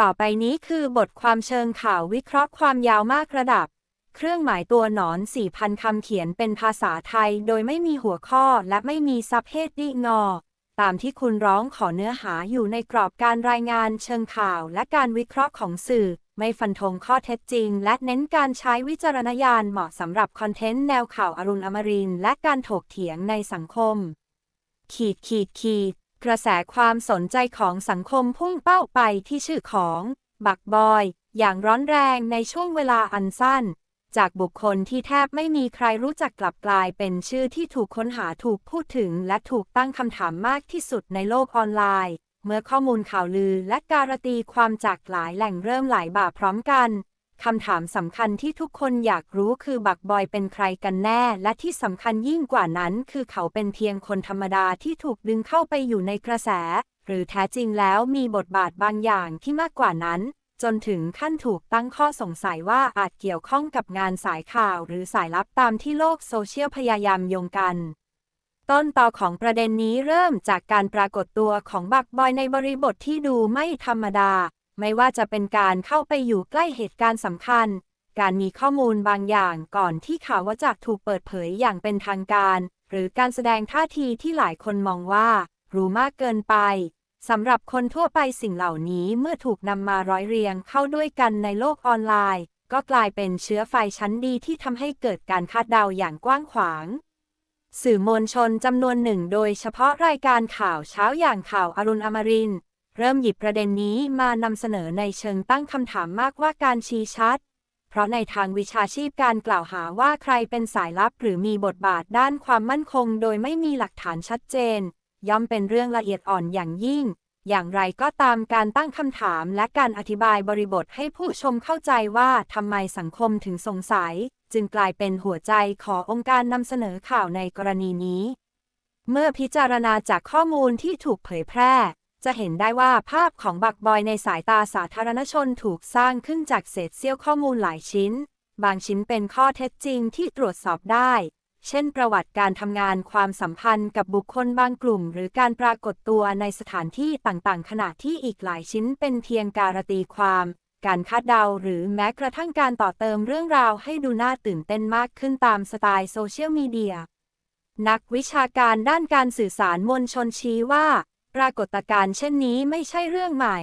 ต่อไปนี้คือบทความเชิงข่าววิเคราะห์ความยาวมากระดับ เครื่องหมายตัวหนอน 4,000 คำเขียนเป็นภาษาไทย โดยไม่มีหัวข้อและไม่มีซับเฮดดิงอ ตามที่คุณร้องขอเนื้อหาอยู่ในกรอบการรายงานเชิงข่าวและการวิเคราะห์ของสื่อ ไม่ฟันธงข้อเท็จจริง และเน้นการใช้วิจารณญาณเหมาะสำหรับคอนเทนต์แนวข่าวอรุณอมรินและการถกเถียงในสังคม ขีดขีดขีด กระแสความสนใจของสังคมพุ่งเป้าไปที่ชื่อของ บักบอย อย่างร้อนแรงในช่วงเวลาอันสั้น จากบุคคลที่แทบไม่มีใครรู้จักกลับกลายเป็นชื่อที่ถูกค้นหาถูกพูดถึง และถูกตั้งคำถามมากที่สุดในโลกออนไลน์ เมื่อข้อมูลข่าวลือและการันตีความจากหลายแหล่งเริ่มไหลบ่าพร้อมกัน คำถามสำคัญที่ทุกคนอยากรู้คือบักบอยเป็นใครกันแน่ และที่สำคัญยิ่งกว่านั้น คือเขาเป็นเพียงคนธรรมดาที่ถูกดึงเข้าไปอยู่ในกระแส หรือแท้จริงแล้วมีบทบาทบางอย่างที่มากกว่านั้น จนถึงขั้นถูกตั้งข้อสงสัยว่าอาจเกี่ยวข้องกับงานสายข่าวหรือสายลับตามที่โลกโซเชียลพยายามโยงกัน ต้นต่อของประเด็นนี้เริ่มจากการปรากฏตัวของบักบอยในบริบทที่ดูไม่ธรรมดา ไม่ว่าจะเป็นการเข้าไปอยู่ใกล้เหตุการณ์สำคัญ การมีข้อมูลบางอย่างก่อนที่ข่าวว่าจะถูกเปิดเผยอย่างเป็นทางการ หรือการแสดงท่าทีที่หลายคนมองว่า รู้มากเกินไปสำหรับคนทั่วไปสิ่งเหล่านี้เมื่อถูกนำมาร้อยเรียงเข้าด้วยกันในโลกออนไลน์ ก็กลายเป็นเชื้อไฟชั้นดีที่ทำให้เกิดการคาดเดาอย่างกว้างขวาง สื่อมวลชนจำนวนหนึ่งโดยเฉพาะรายการข่าวเช้าอย่างข่าวอรุณอมรินทร์ เริ่มหยิบประเด็นนี้มานำเสนอในเชิงตั้งคำถามมากว่าการชี้ชัด เพราะในทางวิชาชีพการกล่าวหาว่าใครเป็นสายลับหรือมีบทบาทด้านความมั่นคง โดยไม่มีหลักฐานชัดเจน ย่อมเป็นเรื่องละเอียดอ่อนอย่างยิ่ง อย่างไรก็ตามการตั้งคำถามและการอธิบายบริบทให้ผู้ชมเข้าใจว่าทำไมสังคมถึงสงสัย จึงกลายเป็นหัวใจขององค์การนำเสนอข่าวในกรณีนี้ เมื่อพิจารณาจากข้อมูลที่ถูกเผยแพร่ จะเห็นได้ว่าภาพของบักบอยในสายตาสาธารณชนถูกสร้างขึ้นจากเศษเสี้ยวข้อมูลหลายชิ้น บางชิ้นเป็นข้อเท็จจริงที่ตรวจสอบได้ เช่น ประวัติการทำงานความสัมพันธ์กับบุคคลบางกลุ่ม หรือการปรากฏตัวในสถานที่ต่างๆ ขณะที่อีกหลายชิ้นเป็นเพียงการตีความ การคาดเดาหรือแม้กระทั่งการต่อเติมเรื่องราวให้ดูน่าตื่นเต้นมากขึ้นตามสไตล์โซเชียลมีเดียนักวิชาการด้านการสื่อสารมวลชนชี้ว่า ปรากฏการณ์เช่นนี้ไม่ใช่เรื่องใหม่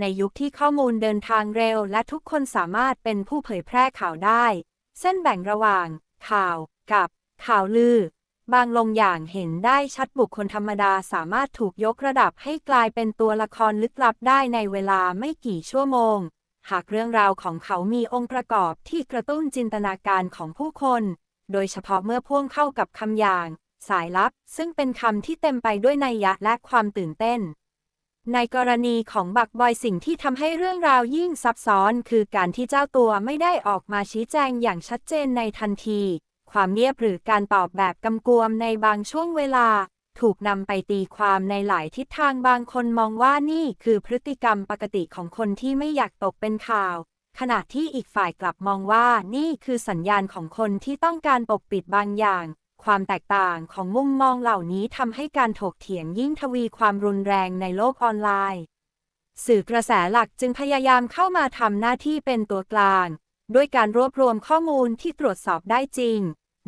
ในยุคที่ข้อมูลเดินทางเร็วและทุกคนสามารถเป็นผู้เผยแพร่ข่าวได้ เส้นแบ่งระหว่าง ข่าว กับ ข่าวลือ บางลงอย่างเห็นได้ชัดบุคคลธรรมดาสามารถถูกยกระดับให้กลายเป็นตัวละครลึกลับได้ในเวลาไม่กี่ชั่วโมง หากเรื่องราวของเขามีองค์ประกอบที่กระตุ้นจินตนาการของผู้คน โดยเฉพาะเมื่อพ่วงเข้ากับคำอย่าง สายลับ ซึ่งเป็นคำที่เต็มไปด้วยนัยยะและความตื่นเต้น ในกรณีของบักบอยสิ่งที่ทำให้เรื่องราวยิ่งซับซ้อน คือการที่เจ้าตัวไม่ได้ออกมาชี้แจงอย่างชัดเจนในทันที ความเงียบหรือการตอบแบบกำกวมในบางช่วงเวลา ถูกนำไปตีความในหลายทิศทางบางคนมองว่านี่คือพฤติกรรมปกติของคนที่ไม่อยากตกเป็นข่าวขณะที่อีกฝ่ายกลับมองว่านี่คือสัญญาณของคนที่ต้องการปกปิดบางอย่าง ความแตกต่างของมุมมองเหล่านี้ทำให้การถกเถียงยิ่งทวีความรุนแรงในโลกออนไลน์ สื่อกระแสหลักจึงพยายามเข้ามาทำหน้าที่เป็นตัวกลาง ด้วยการรวบรวมข้อมูลที่ตรวจสอบได้จริง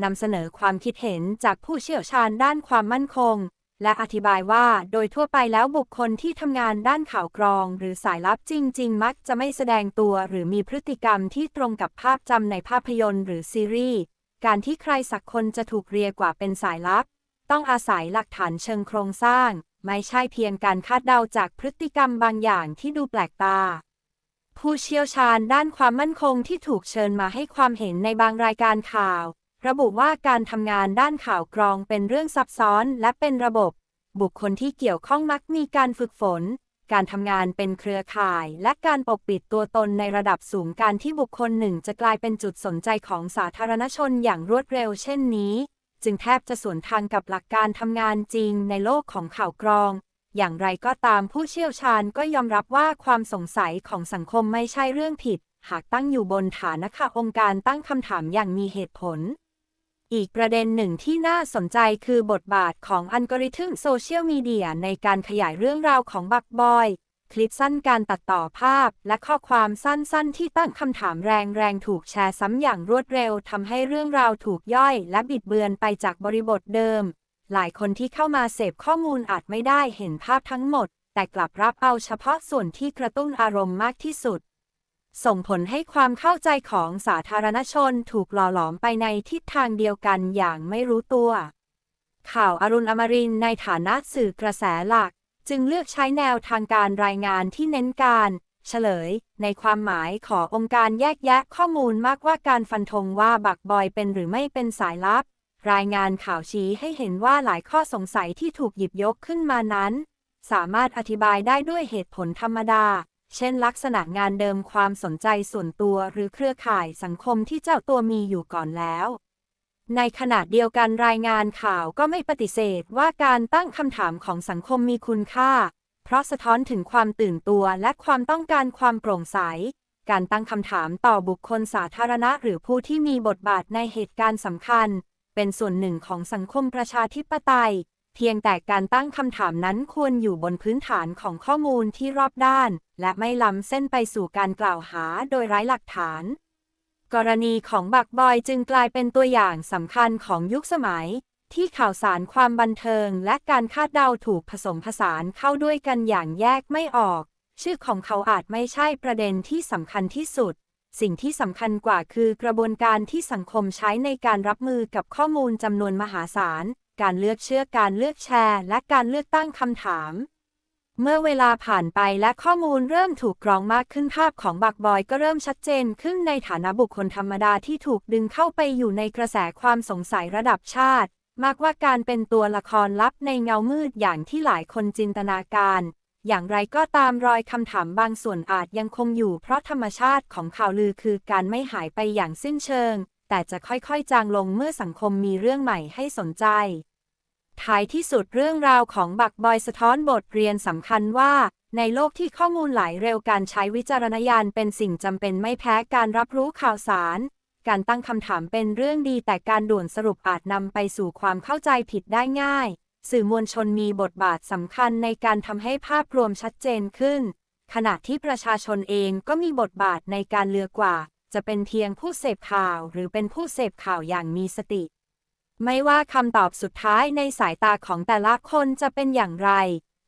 นำเสนอความคิดเห็นจากผู้เชี่ยวชาญด้านความมั่นคง และอธิบายว่าโดยทั่วไปแล้วบุคคลที่ทำงานด้านข่าวกรอง หรือสายลับจริง ๆ มักจะไม่แสดงตัวหรือมีพฤติกรรมที่ตรงกับภาพจำในภาพยนตร์หรือซีรีส์ การที่ใครสักคนจะถูกเรียกว่าเป็นสายลับ ต้องอาศัยหลักฐานเชิงโครงสร้าง ไม่ใช่เพียงการคาดเดาจากพฤติกรรมบางอย่างที่ดูแปลกตา ผู้เชี่ยวชาญด้านความมั่นคงที่ถูกเชิญมาให้ความเห็นในบางรายการข่าว ระบุว่าการทำงานด้านข่าวกรองเป็นเรื่องซับซ้อนและเป็นระบบ บุคคลที่เกี่ยวข้องมักมีการฝึกฝน การทำงานเป็นเครือข่าย และการปกปิดตัวตนในระดับสูงการที่บุคคลหนึ่งจะกลายเป็นจุดสนใจของสาธารณชนอย่างรวดเร็วเช่นนี้ จึงแทบจะสวนทางกับหลักการทำงานจริงในโลกของข่าวกรอง อย่างไรก็ตามผู้เชี่ยวชาญก็ยอมรับว่าความสงสัยของสังคมไม่ใช่เรื่องผิด หากตั้งอยู่บนฐานคะองค์การตั้งคำถามอย่างมีเหตุผล อีกประเด็นหนึ่งที่น่าสนใจคือบทบาทของอัลกอริทึมโซเชียลมีเดียในการขยายเรื่องราวของบักบอย คลิปสั้นการตัดต่อภาพ และข้อความสั้นๆ ที่ตั้งคำถามแรงๆ ถูกแชร์ซ้ำอย่างรวดเร็วทำให้เรื่องราวถูกย่อย และบิดเบือนไปจากบริบทเดิม หลายคนที่เข้ามาเสพข้อมูลอาจไม่ได้เห็นภาพทั้งหมด แต่กลับรับเอาเฉพาะส่วนที่กระตุ้นอารมณ์มากที่สุด ส่งผลให้ความเข้าใจของสาธารณชนถูกหล่อหลอมไปในทิศทางเดียวกันอย่างไม่รู้ตัว ข่าวอรุณอมรินในฐานะสื่อกระแสหลัก จึงเลือกใช้แนวทางการรายงานที่เน้นการ เฉลย ในความหมายขององค์การแยกแยะข้อมูลมากกว่าการฟันธงว่าบักบอยเป็นหรือไม่เป็นสายลับ รายงานข่าวชี้ให้เห็นว่าหลายข้อสงสัยที่ถูกหยิบยกขึ้นมานั้น สามารถอธิบายได้ด้วยเหตุผลธรรมดา เช่นลักษณะงานเดิมความสนใจส่วนตัวหรือเครือข่ายสังคมที่เจ้าตัวมีอยู่ก่อนแล้ว ในขณะเดียวกันรายงานข่าวก็ไม่ปฏิเสธว่าการตั้งคำถามของสังคมมีคุณค่า เพราะสะท้อนถึงความตื่นตัวและความต้องการความโปร่งใส การตั้งคำถามต่อบุคคลสาธารณะ หรือผู้ที่มีบทบาทในเหตุการณ์สำคัญ เป็นส่วนหนึ่งของสังคมประชาธิปไตย พียงแต่การตั้งคำถามนั้นควรอยู่บนพื้นฐานของข้อมูลที่รอบด้าน และไม่ล้ำเส้นไปสู่การกล่าวหาโดยไร้หลักฐาน กรณีของบักบอยจึงกลายเป็นตัวอย่างสำคัญของยุคสมัย ที่ข่าวสารความบันเทิง และการคาดเดาถูกผสมผสานเข้าด้วยกันอย่างแยกไม่ออก ชื่อของเขาอาจไม่ใช่ประเด็นที่สำคัญที่สุด สิ่งที่สำคัญกว่าคือกระบวนการที่สังคมใช้ในการรับมือกับข้อมูลจำนวนมหาศาล การเลือกเชื่อการเลือกแชร์ และการเลือกตั้งคำถาม เมื่อเวลาผ่านไปและข้อมูลเริ่มถูกกรองมากขึ้นภาพของบักบอยก็เริ่มชัดเจนขึ้นในฐานะบุคคลธรรมดาที่ถูกดึงเข้าไปอยู่ในกระแสความสงสัยระดับชาติ มากว่าการเป็นตัวละครลับในเงามืดอย่างที่หลายคนจินตนาการ อย่างไรก็ตามรอยคำถามบางส่วนอาจยังคงอยู่ เพราะธรรมชาติของข่าวลือคือการไม่หายไปอย่างสิ้นเชิงแต่จะค่อยๆ จางลงเมื่อสังคมมีเรื่องใหม่ให้สนใจ ท้ายที่สุดเรื่องราวของบักบอยสะท้อนบทเรียนสำคัญว่า ในโลกที่ข้อมูลไหลเร็วการใช้วิจารณญาณเป็นสิ่งจำเป็นไม่แพ้การรับรู้ข่าวสาร การตั้งคำถามเป็นเรื่องดีแต่การด่วนสรุปอาจนำไปสู่ความเข้าใจผิดได้ง่าย สื่อมวลชนมีบทบาทสำคัญในการทำให้ภาพรวมชัดเจนขึ้น ขณะที่ประชาชนเองก็มีบทบาทในการเลือกว่า จะเป็นเพียงผู้เสพข่าว หรือเป็นผู้เสพข่าวอย่างมีสติ ไม่ว่าคำตอบสุดท้ายในสายตาของแต่ละคนจะเป็นอย่างไร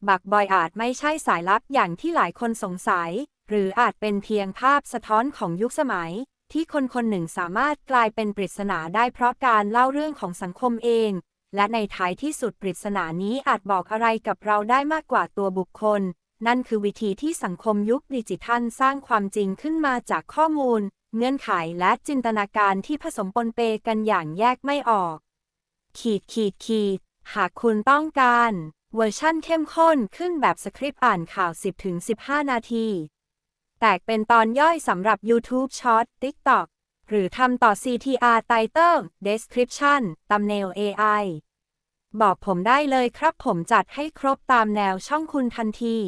บักบอยอาจไม่ใช่สายลับอย่างที่หลายคนสงสัย หรืออาจเป็นเพียงภาพสะท้อนของยุคสมัย ที่คนคนหนึ่งสามารถกลายเป็นปริศนาได้เพราะการเล่าเรื่องของสังคมเอง และในท้ายที่สุดปริศนานี้อาจบอกอะไรกับเราได้มากกว่าตัวบุคคล นั่นคือวิธีที่สังคมยุคดิจิทัลสร้างความจริงขึ้นมาจากข้อมูล เงื่อนไขและจินตนาการที่ผสมปนเปกันอย่างแยกไม่ออก ขีดขีดขีดหากคุณต้องการ เวอร์ชั่นเข้มข้นขึ้นแบบสคริปต์อ่านข่าว 10-15 นาที แตกเป็นตอนย่อยสำหรับ YouTube Short TikTok หรือทำต่อ CTR Title Description Thumbnail AI บอกผมได้เลยครับผมจัดให้ครบตามแนวช่องคุณทันที